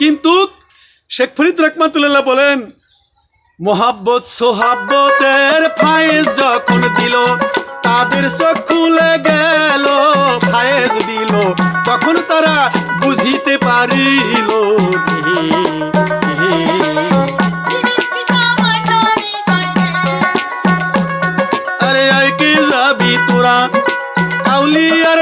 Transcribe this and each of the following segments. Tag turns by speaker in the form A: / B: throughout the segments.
A: কিন্তু শেখ ফরিদ রহমাতুল্লাহ বলেন, মোহাব্বত সোহাব্বতের ফায়েজ যখন দিল, তাদের চোখ খুলে গেল, ফায়েজ দিল, তখন তারা বুঝিতে পারিল আরে আর কি যাবি তোরা আউলিয়ার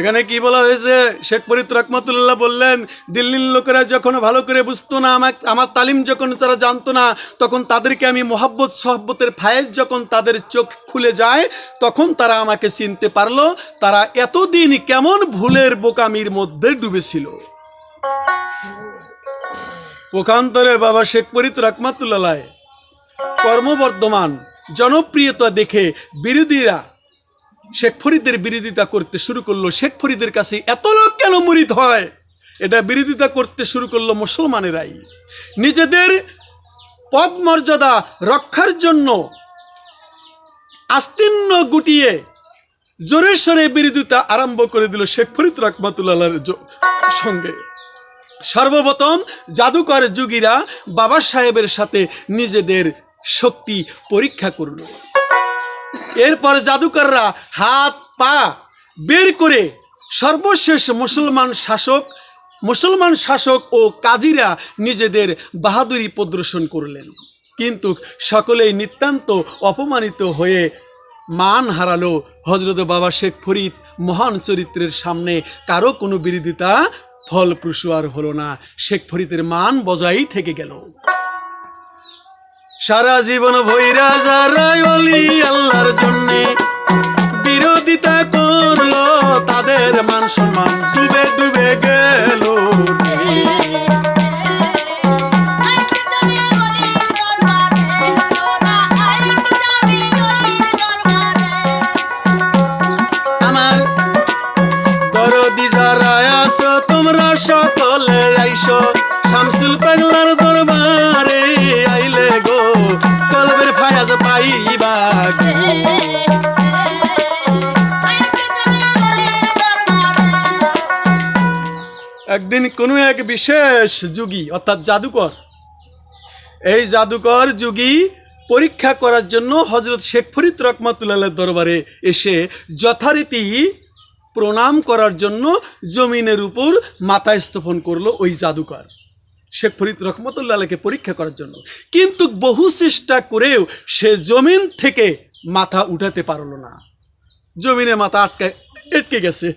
A: এখানে কি বলা হয়েছে? শেখ ফরিদ রহমতুল্লাহ বললেন, দিল্লির লোকেরা যখন ভালো করে বুঝতো না আমাক আমার তালিম যখন তারা জানতো না, তখন তাদেরকে আমি মোহাব্বত, সহব্বতের ফায়েজ যখন তাদের চোখ খুলে যায়, তখন তারা আমাকে চিনতে পারল, তারা এতদিন কেমন ভুলের বোকামির মধ্যে ডুবেছিল। পোকান্তরে বাবা শেখ ফরিদ রহমাতুল্লাহ কর্মবর্ধমান, জনপ্রিয়তা দেখে বিরোধীরা শেখ ফরিদের বিরোধিতা করতে শুরু করল। শেখ ফরিদের কাছে এত লোক কেন মুরিদ হয়? এটা বিরোধিতা করতে শুরু করল মুসলমানেরাই। নিজেদের পদ মর্যাদা রক্ষার জন্য আস্তীর্ণ গুটিয়ে জোরে সরে বিরোধিতা আরম্ভ করে দিল শেখ ফরিদ রহমাতুল্লাহর সঙ্গে। সর্বপ্রথম জাদুকর যুগীরা বাবা সাহেবের সাথে নিজেদের শক্তি পরীক্ষা করল। এরপর জাদুকররা হাত, পা বের করে সর্বশেষ মুসলমান শাসক মুসলমান শাসক ও কাজীরা নিজেদের বাহাদুরি প্রদর্শন করলেন। কিন্তু সকলেই নিতান্ত অপমানিত হয়ে মান হারালো। হজরত বাবা শেখ ফরিদ মহান চরিত্রের সামনে কারও কোনো বিরোধিতা ফলপ্রসূ আর হলো না। শেখ ফরিদের মান বজায় থেকে গেল। সারা জীবন ভৈরা যারা অলি আল্লাহর জন্যে বিরোধিতা করল তাদের মান সম্মান। বিশেষ যুগী, অর্থাৎ জাদুকর। এই জাদুকর যুগী পরীক্ষা করার জন্য হজরত শেখ ফরিদ রহমাতুল্লাহ দরবারে এসে যথারীতি প্রণাম করার জন্য জমিনের উপর মাথা স্থাপন করল ওই জাদুকর, শেখ ফরিদ রহমতুল্লাহকে পরীক্ষা করার জন্য। কিন্তু বহু চেষ্টা করেও সে জমিন থেকে মাথা উঠাতে পারল না। জমিনে মাথা আটকে আটকে গেছে।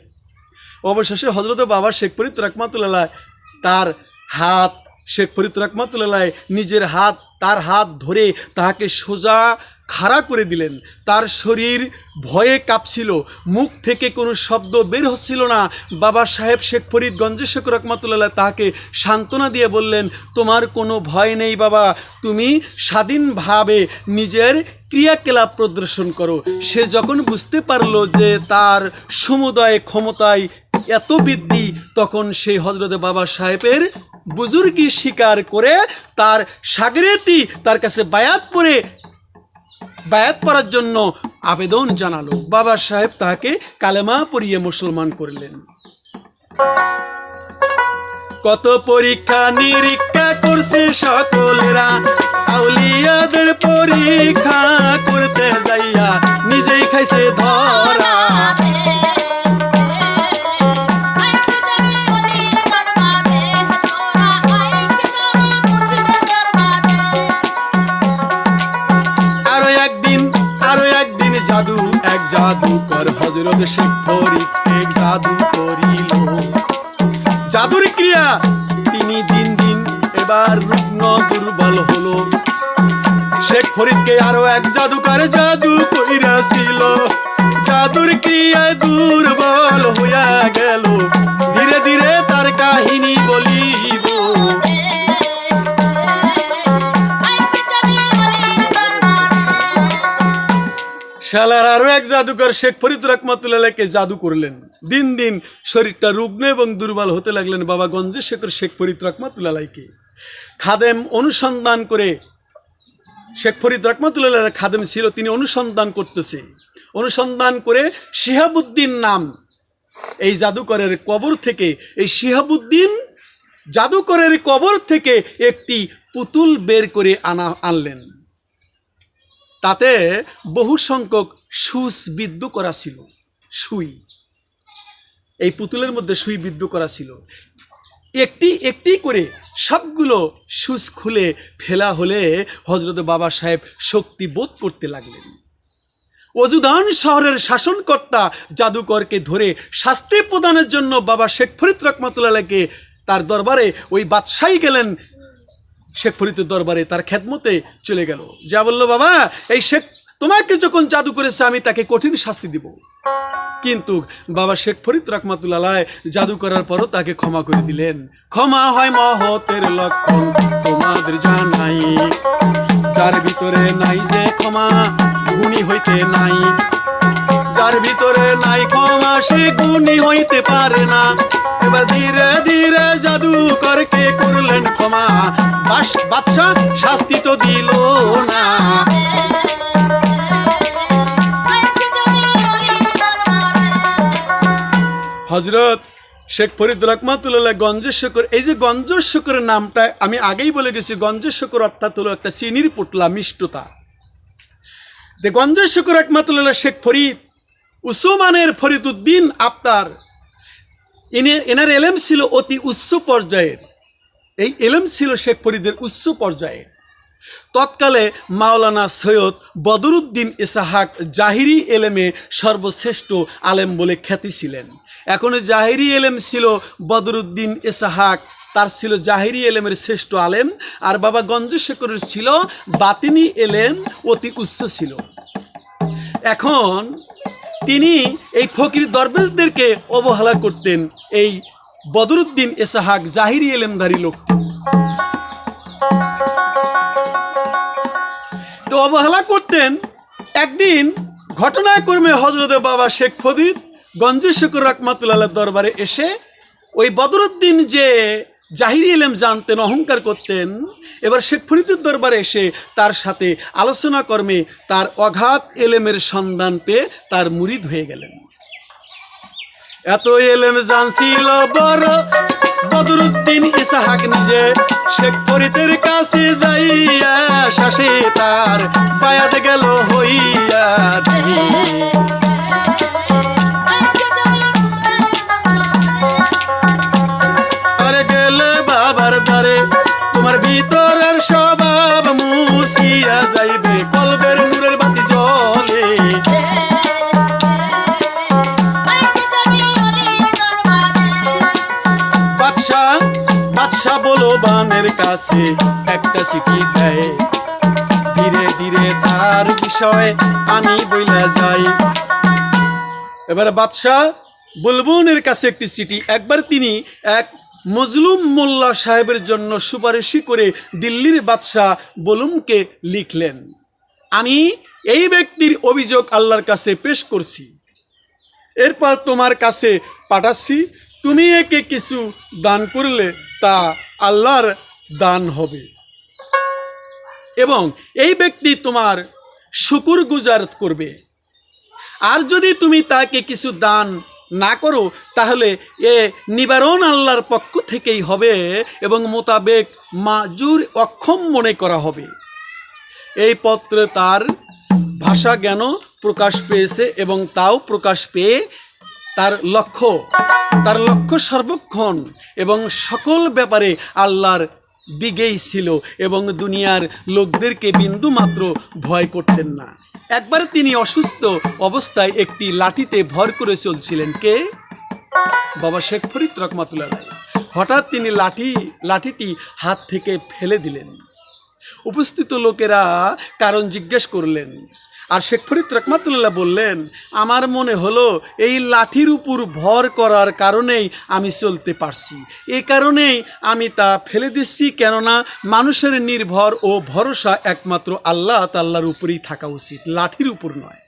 A: অবশেষে হজরত বাবা শেখ ফরিদ রহমাতুল্লাহ তার হাত শেখ ফরিদ রহমাতুল্লাহ নিজের হাত, তার হাত ধরে তাহাকে সোজা খাড়া করে দিলেন। তার শরীর ভয়ে কাঁপছিল, মুখ থেকে কোনো শব্দ বের হচ্ছিল না। বাবা সাহেব শেখ ফরিদ গঞ্জে শেখ রহমাতুল্লাহ তাহাকে সান্ত্বনা দিয়ে বললেন, তোমার কোনো ভয় নেই বাবা, তুমি স্বাধীনভাবে নিজের ক্রিয়াকলাপ প্রদর্শন করো। সে যখন বুঝতে পারল যে তার সমুদায় ক্ষমতায় এত বৃদ্ধি, তখন সেই হজরত বাবা সাহেবের বুজুর্গি স্বীকার করে তার সাগরেতি তার কাছে বায়াত পরে, বায়াত করার জন্য আবেদন জানালো। বাবা সাহেব তাকে কালেমা পরিয়ে মুসলমান করলেন। কত পরীক্ষা, নিরীক্ষা করছে সকলেরা। আউলিয়াদের পরীক্ষা করতে যাইয়া নিজেই খাইছে ধরা। জাদু, এক জাদু কর হজরত ফরিদ, এক জাদু করিল। জাদুর ক্রিয়া, তিনি দিন দিন এবার রুগ্ন দুর্বল হলো। শেখ ফরিদকে আরও এক জাদুকার জাদু কইরাছিল জাদুর ক্রিয়া দুর্বল হইয়া গেল। শালার আরও এক জাদুকর শেখ ফরিদ রহমতুল্লাহকে জাদু করলেন। দিন দিন শরীরটা রুগ্ন এবং দুর্বল হতে লাগলেন বাবা গঞ্জে শেখর শেখ ফরিদ রহমতুল্লাহকে। খাদেম অনুসন্ধান করে শেখ ফরিদ রহমতুল্লাহ খাদেম ছিল, তিনি অনুসন্ধান করতেছে। অনুসন্ধান করে শিহাবুদ্দিন নাম এই জাদুকরের কবর থেকে, এই শিহাবুদ্দিন জাদুকরের কবর থেকে একটি পুতুল বের করে আনা, আনলেন। তাতে বহু সংখ্যক সুস বিদ্ধ করা ছিল, সুই। এই পুতুলের মধ্যে সুই বিদ্ধ করা ছিল। একটি একটি করে সবগুলো সুস খুলে ফেলা হলে হজরত বাবা সাহেব শক্তি বোধ করতে লাগলেন। অজুদান শহরের শাসনকর্তা জাদুকরকে ধরে শাস্তি প্রদানের জন্য বাবা শেখ ফরিদ রহমতুল্লাহকে তার দরবারে ওই বাদশাহী গেলেন শেখ ফরিদের দরবারে তার খেদমতে চলে গেল। যা বলল, বাবা, এই শেখ তোমাকে যখন জাদু করেছে, আমি তাকে কঠিন শাস্তি দিব। কিন্তু বাবা শেখ ফরিদ রহমাতুল্লাহ জাদু করার পরও তাকে ক্ষমা করে দিলেন। ক্ষমা হয় মহতের লক্ষণ তোমাদের জানাই। যার ভিতরে নাই যে ক্ষমা, গুণী হইতে নাই। যার ভিতরে নাই ক্ষমা সে গুণী হইতে পারে না। এবার ধীরে ধীরে জাদু করকে করলেন ক্ষমা? বাস, বাদশাহ শাস্তি তো দিল না। হজরত শেখ ফরিদ রহমাতুল্লাহ গঞ্জের এই যে গঞ্জের নামটা আমি আগেই বলে গেছি গঞ্জের অর্থাৎ হলো একটা চিনির পোটলা মিষ্টতা। যে গঞ্জের শকর রহমাতুল্লাহ শেখ ফরিদ উসমানের ফরিদ উদ্দিন আফতার ইনি, এনার এলেম ছিল অতি উচ্চ পর্যায়ের। এই এলেম ছিল শেখ ফরিদের উচ্চ পর্যায়ের। তৎকালে মাওলানা সৈয়দ বদরুদ্দিন ইসাহাক জাহিরি এলেমে সর্বশ্রেষ্ঠ আলেম বলে খ্যাতি ছিলেন। এখন জাহিরি এলেম ছিল বদরুদ্দিন ইসাহাক, তার ছিল জাহিরি এলেমের শ্রেষ্ঠ আলেম, আর বাবা গঞ্জশেখরের ছিল বাতিনি এলেম অতি উচ্চ ছিল। এখন তিনি এই ফকির দরবেশদেরকে অবহেলা করতেন। এই বদরুদ্দিন এসাহাক জাহিরি এলেমধারী লোক। তো অবহেলা করতেন। একদিন ঘটনাক্রমে হজরত বাবা শেখ ফদির গঞ্জে শেখর রহমাতুল্লাহ দরবারে এসে ওই বদরুদ্দিন যে জাহিরি এলেম জানতেন, অহংকার করতেন। এবার শেখ ফরিদের দরবারে এসে তার সাথে আলোচনা কর্মে তার অঘাত এলেমের সন্ধান পেয়ে তার মুরিদ হয়ে গেলেন। এত এলেম জানছিল বড় বদরুদ্দিন ইসাহাক নিজে। শেখ ফরিদের কাছে যাইয়া শাসে তার বায়াত গেল হইয়া বাদশাহ বলো বানের কাছে একটা চিঠি দেয়। ধীরে ধীরে তার বিষয় আমি বইলা যাই। এবারে বাদশাহ বুলবুনের কাছে একটি চিঠি। একবার তিনি এক মজলুম মোল্লা সাহেবের জন্য সুপারিশি করে দিল্লির বাদশাহ বলুমকে লিখলেন, আমি এই ব্যক্তির অভিযোগ আল্লাহর কাছে পেশ করছি। এরপর তোমার কাছে পাঠাচ্ছি। তুমি একে কিছু দান করলে তা আল্লাহর দান হবে। এবং এই ব্যক্তি তোমার শুকুর গুজার করবে। আর যদি তুমি তাকে কিছু দান না করো, তাহলে এ নিবারণ আল্লাহর পক্ষ থেকেই হবে এবং মোতাবেক মাজুর অক্ষম মনে করা হবে। এই পত্রে তার ভাষা জ্ঞান প্রকাশ পেয়েছে এবং তাও প্রকাশ পেয়ে তার লক্ষ্য তার লক্ষ্য সর্বক্ষণ এবং সকল ব্যাপারে আল্লাহর দিকেই ছিল এবং দুনিয়ার লোকদেরকে বিন্দু মাত্র ভয় করতেন না। একবার তিনি অসুস্থ অবস্থায় একটি লাঠিতে ভর করে চলছিলেন। কে? বাবা শেখ ফরিদ রহমাতুল্লাহ হঠাৎ তিনি লাঠি, লাঠিটি হাত থেকে ফেলে দিলেন। উপস্থিত লোকেরা কারণ জিজ্ঞেস করলেন আর শেখ ফরিদ রকমাতুল্লাহ বললেন, আমার মনে হলো এই লাঠির উপর ভর করার কারণেই আমি চলতে পারছি। এ কারণেই আমি তা ফেলে দিচ্ছি কেননা মানুষের নির্ভর ও ভরসা একমাত্র আল্লাহ তাল্লার উপরেই থাকা উচিত, লাঠির উপর নয়।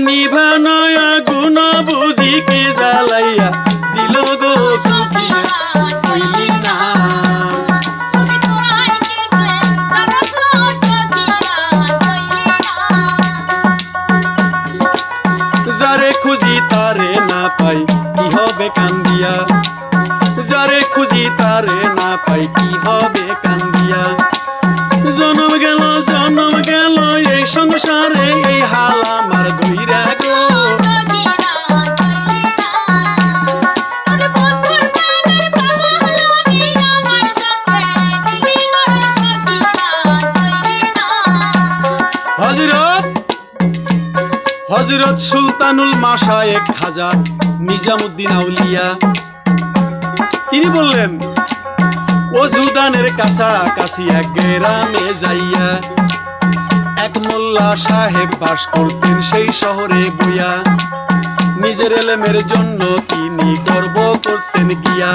A: আমার গুণ বুঝি কে হজরত সুলতানুল মাসায়েক খাজা নিজামুদ্দিন আউলিয়া। তিনি বললেন, অজুদানের কাছাকাছি এক গ্রামে যাইয়া এক মোল্লা সাহেব বাস করতেন সেই শহরে বইয়া। নিজের এলেমের জন্য তিনি গর্ব করতেন গিয়া।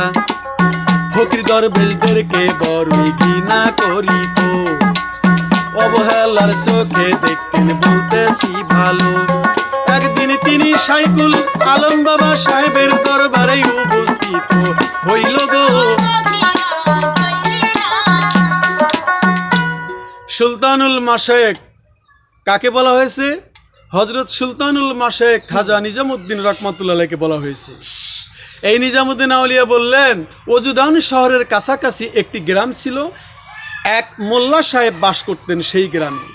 A: ফকির দরবেশদেরকে বড়ই ঘৃণা করিত। অবহেলার চোখে দেখতেন বলতেছি ভালো। তিনি সাইকুল আলম বাবা সাহেবের দরবারে উপস্থিত হইল গো। সুলতানুল মাশেক, কাকে বলা হয়েছে? হজরত সুলতানুল মাশেক খাজা নিজামুদ্দিন রহমতুল্লাহকে বলা হয়েছে। এই নিজামুদ্দিন আউলিয়া বললেন, অজুদান শহরের কাছাকাছি একটি গ্রাম ছিল, এক মোল্লা সাহেব বাস করতেন সেই গ্রামে।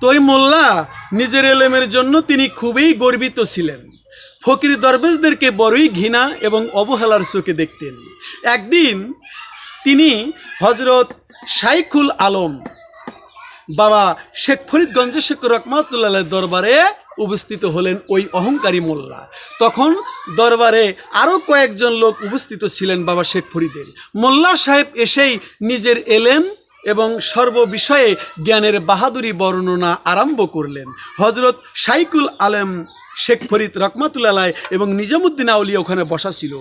A: তো ওই মোল্লা, নিজের এলেমের জন্য তিনি খুবই গর্বিত ছিলেন। ফকির দরবেশদেরকে বড়ই ঘৃণা এবং অবহেলার চোখে দেখতেন। একদিন তিনি হজরত শাইখুল আলম বাবা শেখ ফরিদগঞ্জ শেখ রকমাতুল্লাহ দরবারে উপস্থিত হলেন ওই অহংকারী মোল্লা। তখন দরবারে আরও কয়েকজন লোক উপস্থিত ছিলেন বাবা শেখ ফরিদের। মোল্লা সাহেব এসেই নিজের এলেম এবং সর্ববিষয়ে জ্ঞানের বাহাদুরি বর্ণনা আরম্ভ করলেন। হজরত সাইকুল আলম শেখ ফরিদ রকমাতুল্লাহ এবং নিজামুদ্দিন আউলিয়া ওখানে বসা ছিল।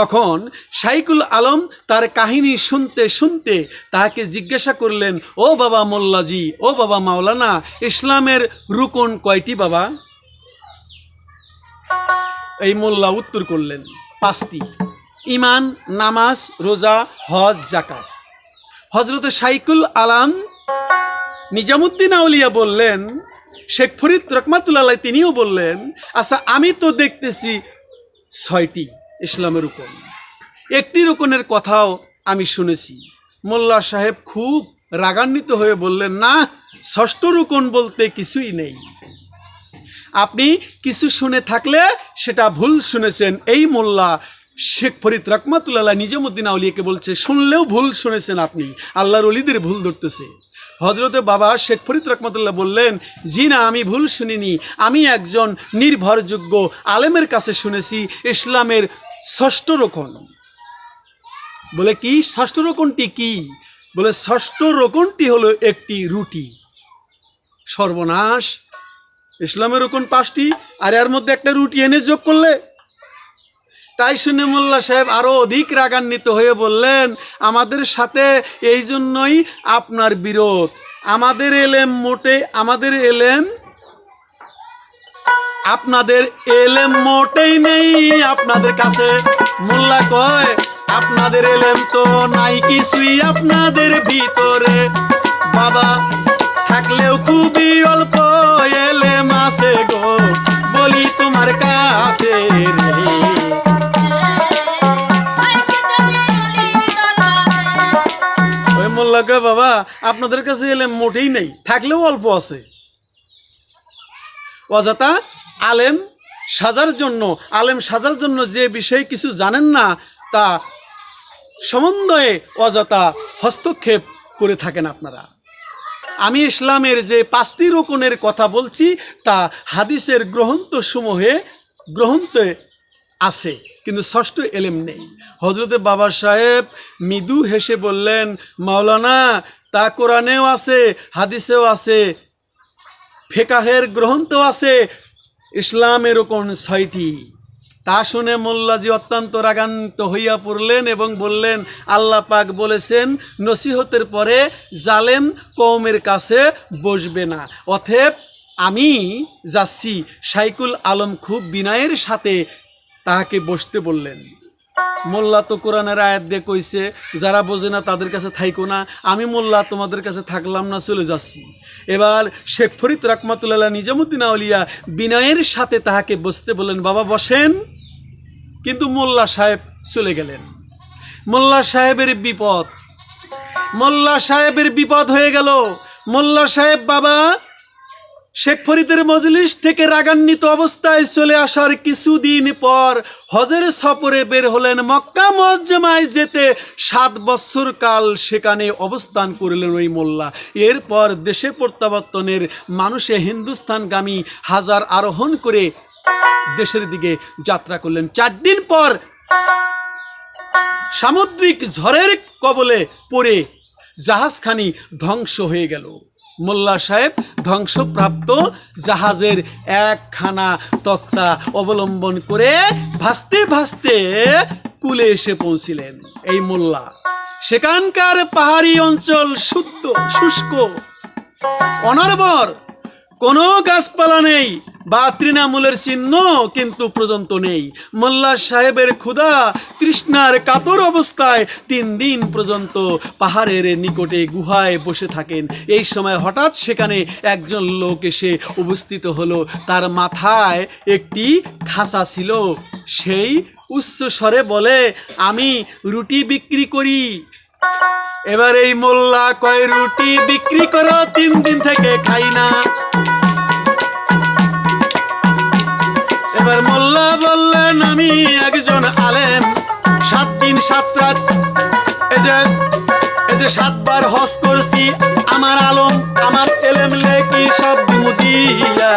A: তখন সাইকুল আলম তার কাহিনী শুনতে শুনতে তাকে জিজ্ঞাসা করলেন, ও বাবা মোল্লাজি, ও বাবা মাওলানা, ইসলামের রুকন কয়টি বাবা? এই মোল্লা উত্তর করলেন, পাঁচটি। ইমান, নামাজ, রোজা, হজ জাকাত হজরত শাইকুল আলাম নিজামুদ্দিন আউলিয়া বললেন, শেখ ফরিদ রকমাতুল্লাহ তিনিও বললেন আচ্ছা আমি তো দেখতেছি ছয়টি ইসলামের রুকন। একটি রুকনের কথাও আমি শুনেছি। মোল্লা সাহেব খুব রাগান্বিত হয়ে বললেন, না, ষষ্ঠ রুকন বলতে কিছুই নেই। আপনি কিছু শুনে থাকলে সেটা ভুল শুনেছেন, এই মোল্লা শেখ ফরিদ রকমাতুল্লাহ নিজামুদ্দিন আউলিয়াকে বলছে, শুনলেও ভুল শুনেছেন আপনি। আল্লাহর অলিদের ভুল ধরতেছে। হজরতে বাবা শেখ ফরিদ রহমতুল্লাহ বললেন, জি না, আমি ভুল শুনিনি। আমি একজন নির্ভরযোগ্য আলেমের কাছে শুনেছি ইসলামের ষষ্ঠ রোকন। বলে কি? ষষ্ঠ রোকনটি কি? বলে, ষষ্ঠ রোকনটি হলো একটি রুটি। সর্বনাশ। ইসলামের রোকন পাঁচটি, আর এর মধ্যে একটা রুটি এনে যোগ করলে তাই শুনে মোল্লা সাহেব আরও অধিক রাগান্বিত হয়ে বললেন, আমাদের সাথে এই জন্যই আপনার বিরোধ। আমাদের এলেম মোটে, আমাদের এলেম আপনাদের এলেম মোটেই নেই আপনাদের কাছে। মোল্লা কয়, আপনাদের এলেম তো নাই কিছুই আপনাদের ভিতরে। বাবা, থাকলেও আপনাদের কাছে এলে মোটেই নেই, থাকলেও অল্প আছে। অযথা আলেম সাজার জন্য, আলেম সাজার জন্য যে বিষয়ে কিছু জানেন না, তা সমন্বয়ে অযথা হস্তক্ষেপ করে থাকেন আপনারা। আমি ইসলামের যে পাঁচটি রোকনের কথা বলছি, তা হাদিসের গ্রন্থ সমূহে গ্রন্থে আছে, কিন্তু ষষ্ঠ এলেম নেই। হজরতে বাবা সাহেব মৃদু হেসে বললেন, মাওলানা তা কোরআনেও আছে, হাদিসেও আছে, ফেকাহের গ্রন্থও আছে। ইসলামের কোন ছয়টি? তা শুনে মোল্লাজি অত্যন্ত রাগান্ত হইয়া পড়লেন এবং বললেন, আল্লাহ পাক বলেছেন, নসিহতের পরে জালেম কৌমের কাছে বসবে না। অথেব আমি যাচ্ছি। সাইকুল আলম খুব বিনয়ের সাথে তাহাকে বসতে বললেন। মোল্লা তো কোরআনের আয়াত দিয়ে কইছে, যারা বোঝে না তাদের কাছে থাইকো না। আমি মোল্লা, তোমাদের কাছে থাকলাম না, চলে যাচ্ছি। এবার শেখ ফরিদ রহমাতুল্লাহ নিজামুদ্দিন আউলিয়া বিনয়ের সাথে তাহাকে বসতে বলেন বাবা, বসেন। কিন্তু মোল্লা সাহেব চলে গেলেন। মোল্লা সাহেবের বিপদ। মোল্লা সাহেবের বিপদ হয়ে গেল। মোল্লা সাহেব, বাবা শেখ ফরিদের মজলিস থেকে রাগান্বিত অবস্থায় চলে আসার কিছুদিন পর হজের সফরে বের হলেন মক্কা মজ্জমায় যেতে সাত বৎসর কাল সেখানে অবস্থান করলেন ওই মোল্লা। এরপর দেশে প্রত্যাবর্তনের মানুষে হিন্দুস্তানগামী হাজার আরোহণ করে দেশের দিকে যাত্রা করলেন। চার দিন পর সামুদ্রিক ঝড়ের কবলে পড়ে জাহাজখানি ধ্বংস হয়ে গেল। মোল্লা সাহেব ধ্বংসপ্রাপ্ত জাহাজের একখানা তক্তা অবলম্বন করে ভাসতে ভাসতে কুলে এসে পৌঁছিলেন এই মোল্লা। সেখানকার পাহাড়ি অঞ্চল শুদ্ধ শুষ্ক, অনর্বর, কোনো গাছপালা নেই বা তৃণমূলের চিহ্ন কিন্তু পর্যন্ত নেই। মোল্লা সাহেবের ক্ষুধা তৃষ্ণার কাতর অবস্থায় তিন দিন পর্যন্ত পাহাড়ের নিকটে গুহায় বসে থাকেন। এই সময় হঠাৎ সেখানে একজন লোক এসে উপস্থিত হলো। তার মাথায় একটি খাসা ছিল। সেই উচ্চ স্বরে বলে, আমি রুটি বিক্রি করি। এবার এই মোল্লা কয়, রুটি বিক্রি করো, তিন দিন থেকে খাই না। এবার মোল্লা বললেন, আমি একজন আলেম। সাত দিন, সাত রাত এদের এতে সাতবার হস করছি। আমার আলম, আমার এলেম লেকি সব মুদিয়া